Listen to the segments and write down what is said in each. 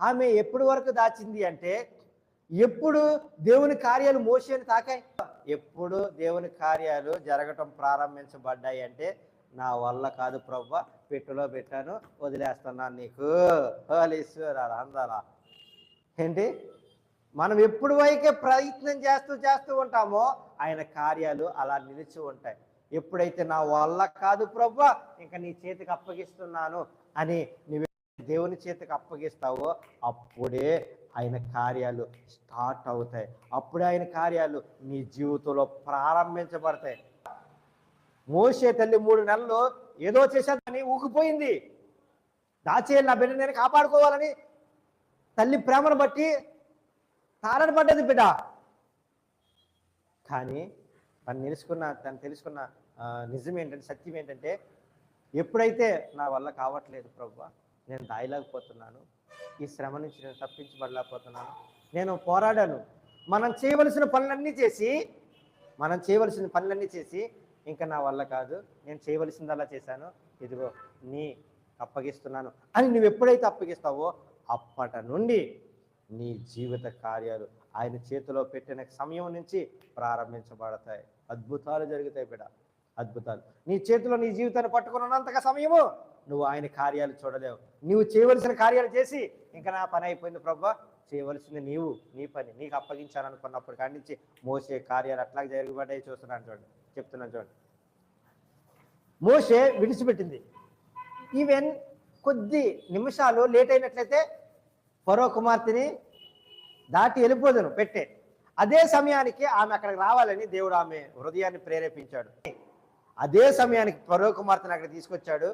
ఆమె ఎప్పుడు వరకు దాచింది అంటే ఎప్పుడు దేవుని కార్యాలు మోసేని తాకాయి? ఎప్పుడు దేవుని కార్యాలు జరగటం ప్రారంభించబడ్డాయి అంటే నా వల్ల కాదు ప్రవ్వ పెట్టులో పెట్టాను వదిలేస్తున్నాను నీకు. హోలీశ్వర అందాలా ఏంటి? మనం ఎప్పుడు వైకే ప్రయత్నం చేస్తూ చేస్తూ ఉంటామో ఆయన కార్యాలు అలా నిలిచి ఉంటాయి. ఎప్పుడైతే నా వల్ల కాదు ప్రవ్వ ఇంకా నీ చేతికి అప్పగిస్తున్నాను అని నువ్వు దేవుని చేతికి అప్పగిస్తావో అప్పుడే ఆయన కార్యాలు స్టార్ట్ అవుతాయి. అప్పుడే ఆయన కార్యాలు నీ జీవితంలో ప్రారంభించబడతాయి. మోసే తల్లి మూడు నెలలు ఏదో చేసేదని ఊకిపోయింది దాచేయాలి నా బిడ్డ నేను కాపాడుకోవాలని తల్లి ప్రేమను బట్టి తారని పడ్డది బిడ్డ. కానీ తను తెలుసుకున్న తను తెలుసుకున్న నిజం ఏంటంటే సత్యం ఏంటంటే ఎప్పుడైతే నా వల్ల కావట్లేదు ప్రభు నేను దాయలేకపోతున్నాను. ఈ శ్రమ నుంచి నేను తప్పించబడలేకపోతున్నాను. నేను పోరాడాను. మనం చేయవలసిన పనులన్నీ చేసి మనం చేయవలసిన పనులన్నీ చేసి ఇంకా నా వల్ల కాదు. నేను చేయవలసిందల్లా చేశాను. ఇదిగో నీ అప్పగిస్తున్నాను. అని నువ్వు ఎప్పుడైతే అప్పగిస్తావో అప్పటి నుండి నీ జీవిత కార్యాలు ఆయన చేతిలో పెట్టిన సమయం నుంచి ప్రారంభించబడతాయి. అద్భుతాలు జరుగుతాయి బిడ. అద్భుతాలు. నీ చేతిలో నీ జీవితాన్ని పట్టుకున్నంతగా సమయము నువ్వు ఆయన కార్యాలు చూడలేవు. నువ్వు చేయవలసిన కార్యాలు చేసి ఇంకా నా పని అయిపోయింది ప్రభా. చేయవలసింది నీవు నీ పని. నీకు అప్పగించాలనుకున్నప్పుడు కాడి నుంచి మోసే కార్యాలు అట్లా జరగబడ్డాయి చూస్తున్నాను చూడండి. చెప్తున్నాను చూడండి. మోసే విడిచిపెట్టింది. ఈవెన్ కొద్ది నిమిషాలు లేట్ అయినట్లయితే పరో కుమార్తెని దాటి వెళ్ళిపోదును పెట్టే. అదే సమయానికి ఆమె అక్కడికి రావాలని దేవుడు ఆమె హృదయాన్ని ప్రేరేపించాడు. అదే సమయానికి పరో కుమార్తెను అక్కడ తీసుకొచ్చాడు.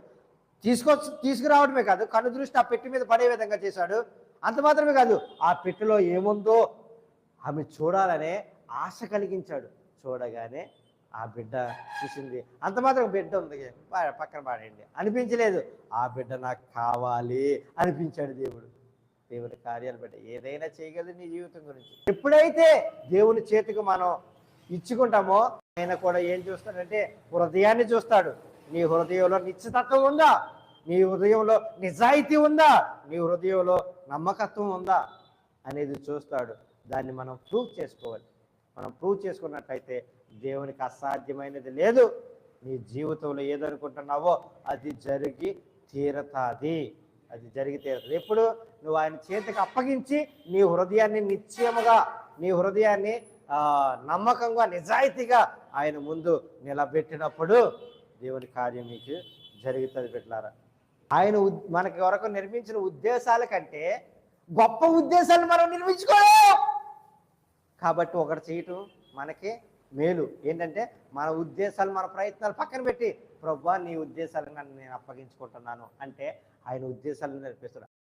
తీసుకొచ్చి తీసుకురావడమే కాదు కన్ను దృష్టి ఆ పెట్టి మీద పడే విధంగా చేశాడు. అంత మాత్రమే కాదు ఆ పెట్టెలో ఏముందో ఆమె చూడాలనే ఆశ కలిగించాడు. చూడగానే ఆ బిడ్డ చూసింది అంత మాత్రం బిడ్డ ఉంది పక్కన పాడండి అనిపించలేదు ఆ బిడ్డ నాకు కావాలి అనిపించాడు దేవుడు. దేవుని కార్యాలు బిడ్డ ఏదైనా చేయగలదు నీ జీవితం గురించి. ఎప్పుడైతే దేవుని చేతికి మనం ఇచ్చుకుంటామో ఆయన కూడా ఏం చూస్తాడంటే హృదయాన్ని చూస్తాడు. నీ హృదయంలో నిశ్చితత్వం ఉందా? నీ హృదయంలో నిజాయితీ ఉందా? నీ హృదయంలో నమ్మకత్వం ఉందా? అనేది చూస్తాడు. దాన్ని మనం ప్రూవ్ చేసుకోవాలి. మనం ప్రూవ్ చేసుకున్నట్టయితే దేవునికి అసాధ్యమైనది లేదు. నీ జీవితంలో ఏదనుకుంటున్నావో అది జరిగి తీరతాది. అది జరిగి తీరుతుంది. ఎప్పుడు? నువ్వు ఆయన చేతికి అప్పగించి నీ హృదయాన్ని నిశ్చయముగా నీ హృదయాన్ని నమ్మకంగా నిజాయితీగా ఆయన ముందు నిలబెట్టినప్పుడు దేవుని కార్యం మీకు జరుగుతుంది పెట్టారా ఆయన మనకి వరకు నిర్మించిన ఉద్దేశాల కంటే గొప్ప ఉద్దేశాలు మనం నిర్మించుకోలేం. కాబట్టి ఒకటి చేయటం మనకి మేలు. ఏంటంటే మన ఉద్దేశాలు మన ప్రయత్నాలు పక్కన పెట్టి ప్రభా నీ ఉద్దేశాలను నన్ను నేను అప్పగించుకుంటున్నాను. అంటే ఆయన ఉద్దేశాలను నేర్పిస్తున్నాడు